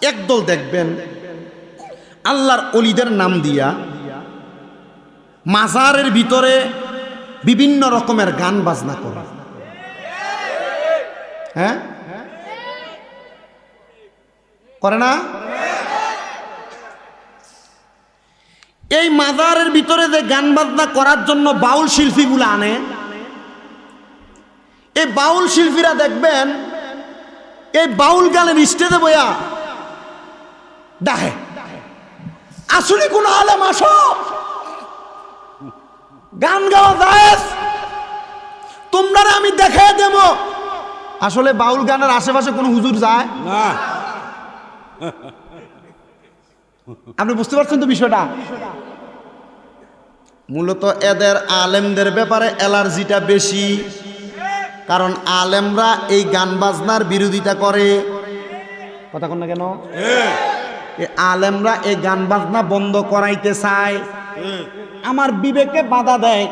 একদল দেখবেন, আল্লাহর অলিদের নাম দিয়া মাজারের ভিতরে বিভিন্ন রকমের গান বাজনা করে। হ্যাঁ? করে না? এই মাজারের ভিতরে যে গান বাজনা করার জন্য বাউল শিল্পীগুলো আনে, এই বাউল শিল্পীরা দেখবেন, এই বাউল গানের স্টেজে বইয়া ডাহে আসলে কোন আলেম আসো। গান গাওয়া যায় তোমরা আমি দেখে দেব। আসলে বাউল গানের আশেপাশে কোনো হুজুর যায়? না। আপনি বুঝতে পারছেন তো বিষয়টা? মূলত এদের আলেমদের ব্যাপারে অ্যালার্জিটা বেশি। কারণ আলেমরা এই গান বাজনার বিরোধিতা করে। কথা কন না কেন? এই আলেমরা এই গান বাজনা বন্ধ করাইতে চায়। আমার বিবেকে বাধা দেয়,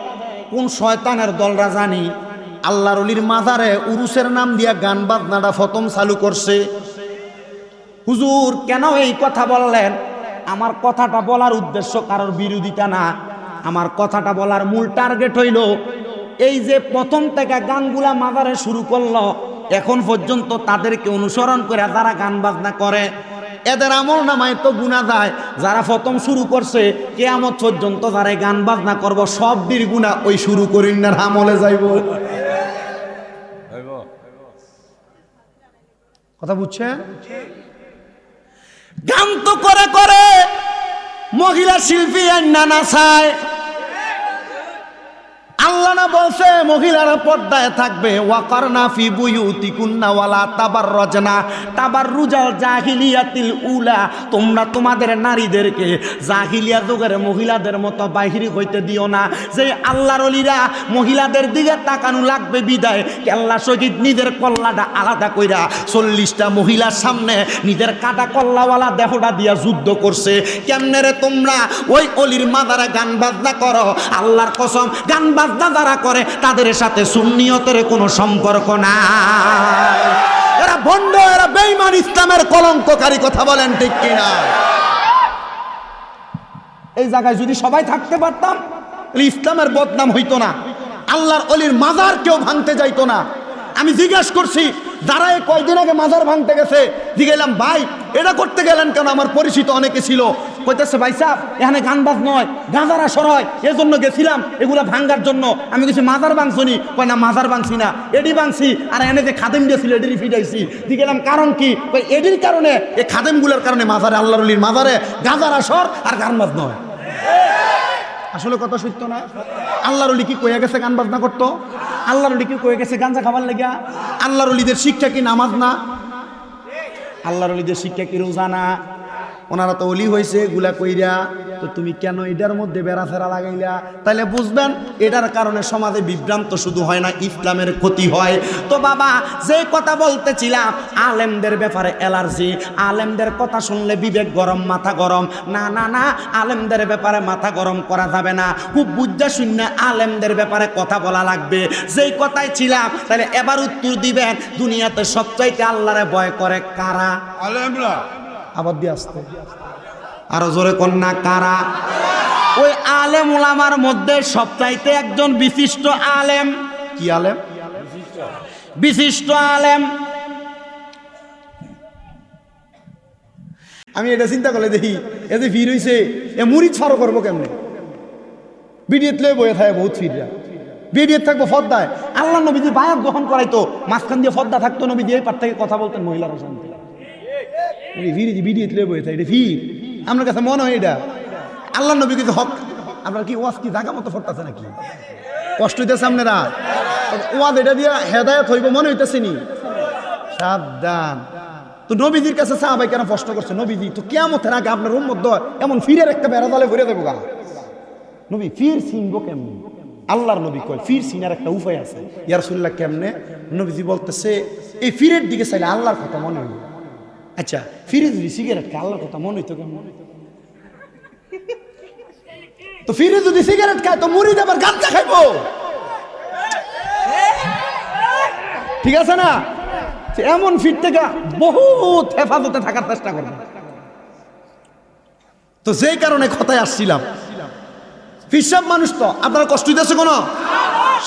কোন শয়তানের দলরা জানি আল্লাহর অলির মাজারে উরুসের নাম দিয়া গান বাজনাটা ফতম চালু করছে। হুজুর, কেন এই কথা বললেন? আমার কথাটা বলার উদ্দেশ্য কারোর বিরোধিতা না। আমার কথাটা বলার মূল টার্গেট হইল, এই যে প্রথম থেকে গানগুলা মাজারে শুরু করল, এখন পর্যন্ত তাদেরকে অনুসরণ করে যারা গান বাজনা করে এদের আমল নামায় তো গুণা যায়। যারা প্রথম শুরু করছে কেয়ামত পর্যন্ত যারা গান বাজনা করব সব বীর গুণা ওই শুরু করিন না আমলে যাইব। হইব কথা বুঝছেন? গান তো করে করে। মহিলা শিল্পী নানা চায় না বলছে, মহিলারা পর্দায় থাকবে। ওয়াকার না ফি বুয়ুতি কুন্না ওয়ালা তাবার রজনা তাবার রুজাল জাহিলিয়াতিল উলা। তোমরা তোমাদের নারীদেরকে জাহিলিয়া যুগের মহিলাদের মতো বাহিরি হইতে দিও না। যে আল্লাহর অলিরা মহিলাদের দিকে তাকানো লাগবে বিদায়, কেল্লা শহীদ নিজের কল্লাটা আলাদা কইরা চল্লিশটা মহিলার সামনে নিজের কাটা কল্লাওয়ালা দেহটা দিয়া যুদ্ধ করছে। কেমনে রে তোমরা? ওই অলির মাদারা গান বাজনা করো। আল্লাহর কসম, গান বাজনা যারা করে, তাদের সাথে সুন্নিয়তের কোনো সম্পর্ক নাই। এরা ভণ্ড এরা বেইমান ইসলামের কলঙ্ককারী কথা বলেন ঠিক কিনা? এই জায়গায় যদি সবাই থাকতে পারতাম ইসলামের বদনাম হইতো না। আল্লাহর অলির মাজার কেউ ভাঙতে যাইতো না। আমি জিজ্ঞেস করছি, যারা এই কয়দিন আগে মাজার ভাঙতে গেছে? জিগেলাম ভাই, এটা করতে গেলেন কেন? আমার পরিচিত অনেকে ছিল। কইতেছে, ভাই সাহ এখানে গান বাজ নয় গাঁজার আসর হয়, এজন্য গেছিলাম, এগুলা ভাঙ্গার জন্য। আমি কিছু মাজার ভাঙছি কয়, না, মাজার ভাঙছি না, এডি ভাঙছি। আর এনে যে খাদেম দিয়েছিল, এডির ফিটাইছি দিগেলাম কারণ কি? কই এডির কারণে এই খাদেমগুলোর কারণে মাজারে, আল্লাহর অলির মাজারে গাঁজার আসর আর গান বাজ নয় আসলে কথা সত্য না? আল্লাহর অলি কি কয়ে গেছে গান বাজনা করতো? আল্লাহর অলি কি কয়ে গেছে গাঞ্জা খাবার লেগা আল্লাহর অলিদের শিক্ষা কি নামাজ না? আল্লাহর অলিদের শিক্ষা কি রোজা না? ওনারা তো অলি হয়েছে গুলা কইরা। তো তুমি কেন এটার মধ্যে বেড়া ফেরা লাগাইলা? তাহলে বুঝবেন, এটার কারণে সমাজে বিভ্রান্ত শুধু হয় না, ইসলামের ক্ষতি হয়। তো বাবা, যে কথা বলতেছিলাম, আলেমদের ব্যাপারে অ্যালার্জি, আলেমদের কথা শুনলে বিবেক গরম, মাথা গরম। না না না, আলেমদের ব্যাপারে মাথা গরম করা যাবে না। খুব বুঝা শূন্য আলেমদের ব্যাপারে কথা বলা লাগবে। যেই কথাই ছিলাম তাহলে এবার উত্তর দিবেন, দুনিয়াতে সবচাইতে আল্লাহরে ভয় করে কারা? আলেমরা। আবার দিয়ে আসতে। আরও জোরে কন্যা কারা? ওই আলেম ওলামার মধ্যে সবচাইতে একজন বিশিষ্ট আলেম। কি আলেম? বিশিষ্ট আলেম। আমি এটা চিন্তা করলে দেখি এ যে ভিড় হইছে এ মুড়ি ছাড়ো করব কেমনে? বিডিএত লয়ে বয়ে থাকে বহুত ফিররা বিডিএত থাকব ফদ্দায়। আল্লাহ নবীজি বায়াত গ্রহণ করাইতো মাঝখান দিয়ে ফদ্দা থাকতো নবীজি এই পার থেকে কথা বলতেন মহিলারা শান্তি ভিড় ভিডিও তুলে বই এটা ভিড়। আপনার কাছে মনে হয় এটা। আল্লাহ নবী কিন্তু হক। আপনার কি ওয়াজ কি জায়গা মতো ফটতেছে নাকি? কষ্ট হইতেছে আপনারা? ওয়াজ এটা দিয়ে হেদায়ত হইব মনে হইতেছে নি? সাবধান। তো নবীজির কাছে সাহাবাই কেন প্রশ্ন করছে, নবীজি, তো কেমতের আগে আপনার রুম মধ্যে এমন ফিরের একটা বেড়া দলে ভরে দেবো গা? নবী, ফির চিনবো কেমনি? আল্লাহর নবী কয়, ফির চিনার একটা উপায় আছে। ইয়ারসুল্লাহ কেমনে? নবীজি বলতেছে, এই ফিরের দিকে চাইলে আল্লাহর কথা মনে হইব। আচ্ছা ফিরে যদি সিগারেট খায় আল্লাহর কথা মনে হইতো কেমন? তো ফিরে যদি সিগারেট খায় তো মুড়ি আবার গাঞ্জা খাইবো? ঠিক আছে না? এমন ফিট থেকে বহুত হেফাজতে থাকার চেষ্টা করবে। তো যেই কারণে কথায় আসছিলাম ফিসাব মানুষ তো, আপনার কষ্ট দিতেছে কোনো?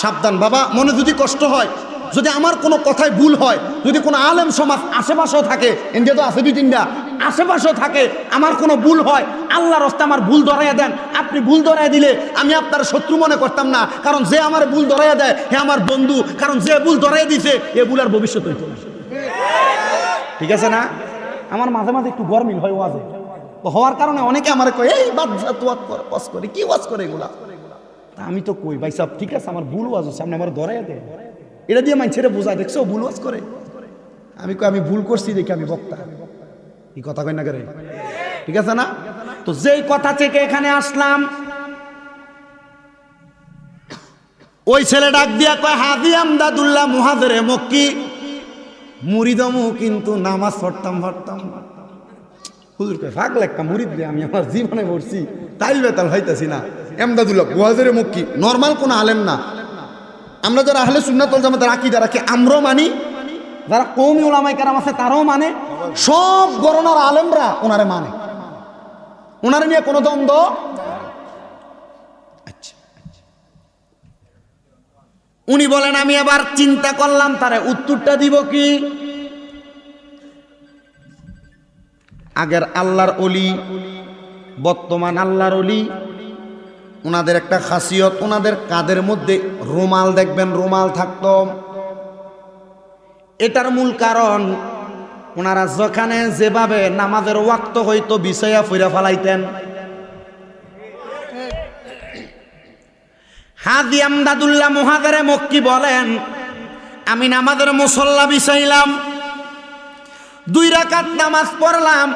সাবধান, বাবা, মনে যদি কষ্ট হয় যদি আমার কোনো কথায় ভুল হয় যদি কোনো আলেম সমাজ আশেপাশেও থাকে ইন্ডিয়া তো আছে দুই তিনটা আশেপাশেও থাকে আমার কোনো ভুল হয় আল্লাহর রস্তে আমার ভুল ধরাইয়া দেন। আপনি ভুল ধরাইয়া দিলে আমি আপনার শত্রু মনে করতাম না কারণ যে আমার ভুল ধরাইয়া দেয় হে আমার বন্ধু কারণ যে ভুল ধরাইয়া দিছে এ ভুল আর ভবিষ্যৎ হইতো ঠিক আছে না? আমার মাঝে মাঝে একটু গরমিল হয় ওয়াজে। তো হওয়ার কারণে অনেকে আমার কয় এই যা, তুই ওয়াজ করে কি ওয়াজ করে এগুলা? আমি তো কই ভাই সব ঠিক আছে আমার ভুল ওয়াজ হচ্ছে, সামনে আমার ধরাই দে এটা দিয়ে মানুষের বোঝায় দেখছ? ভুল ওয়াজ করে। আমি আমি ভুল করছি দেখি আমি বক্তা। এই কথা কই না করে? ঠিক আছে না? তো যেই কথা থেকে এখানে আসলাম, ওই ছেলে ডাক দিয়া কয় হাদি আমদাদুল্লাহ মুহাদরে মক্কি মুড়িদমু কিন্তু নামাজ পড়তাম পড়তাম। হুজুর কয় ফাঁক একটা মুড়িদ দিয়ে আমি আমার জীবনে পড়ছি, তাইল বেতাল হইতাছি না। এমদাদুল্লাহ বুহাজের মুক্কি, নর্মাল কোনো আলেম না। আমরা যারা আহলে সুন্নাতল জামাতের আকিদা রাখি, আমরাও মানি। যারা কৌমি ওলামাই কারাম আছে, তারাও মানে। সব গরনার আলেমরা ওনারে মানে। ওনারে নিয়ে কোনো দ্বন্দ্ব আচ্ছা। উনি বলেন, আমি আবার চিন্তা করলাম, তারে উত্তরটা দিব কি? আগের আল্লাহর অলি বর্তমান আল্লাহর অলি ওনাদের একটা খাসিয়ত, ওনাদের কাদের মধ্যে রুমাল দেখবেন, রুমাল থাকত। এটার মূল কারণ, ওনারা যেখানে যেভাবে নামাজের ওয়াক্ত হয়তো বিষয়া ফিরা ফেলাইতেন। হাদি আমদাদুল্লাহ মহাদারে মক্কি বলেন, আমি নামাজের মুসল্লা বিছাইলাম, দুই রাকাত নামাজ পড়লাম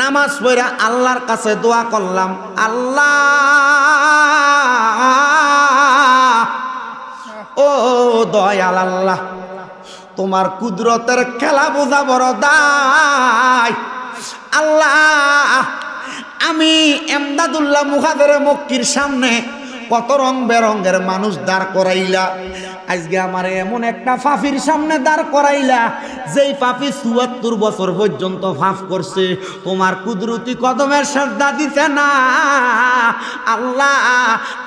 নামাজ পড়া আল্লাহর কাছে দোয়া করলাম, আল্লাহ, ও দয়াল আল্লাহ, তোমার কুদরতের খেলা বোঝা বড় দায়। আল্লাহ, আমি এমদাদুল্লাহ মুখাদের মক্কির সামনে কত রং বেরঙ্গের মানুষ দাঁড় করাইলা। আজকে আমার এমন একটা ফাফির সামনে দাঁড় করাইলা, যেই পাপি চুয়াত্তর বছর পর্যন্ত ফাঁফ করছে। তোমার কুদরতি কদমের শ্রদ্ধা দিতে না। আল্লাহ,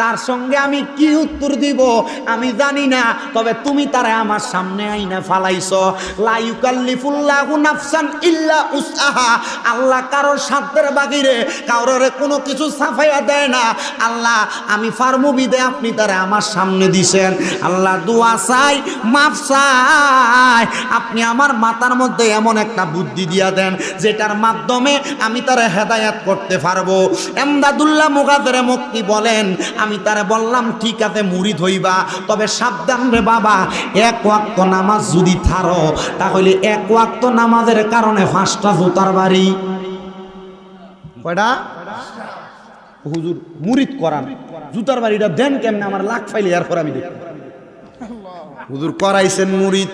তার সঙ্গে আমি কি উত্তর দিব? আমি জানি না, তবে তুমি তারে আমার সামনে আইনা ফালাইছ। লাইকাল্লিফুল্লাহু নাফসান ইল্লা উসআহা। আল্লাহ কারোর সাধ্যের বাগিরে, কারোর কোনো কিছু সাফাইয়া দেয় না। আল্লাহ, আমি ফার্মুবিদে আপনি তারা আমার সামনে দিছেন। আল্লাহ দোয়া চাই, মাফ চাই। আপনি আমার মাথার মধ্যে এমন একটা বুদ্ধি দিয়া দেন, যেটার মাধ্যমে আমি তারে হেদায়াত করতে পারব। এমদাদুল্লাহ মুগাদের মুক্তি বলেন, আমি তারে বললাম, ঠিক আছে, মুড়ি ধইবা, তবে সাবধান রে বাবা, এক ওয়াক্ত নামাজ যদি থারো, তাহলে এক ওয়াক্ত নামাজের কারণে পাঁচটা জুতার বাড়ি। কয়টা? হুজুর মুরিদ করান। জুতার বাড়িটা দেন কেমনে? আমার লাখ ফাইলে এরপর আমি দেখি। হুজুর করাইছেন মুরিদ।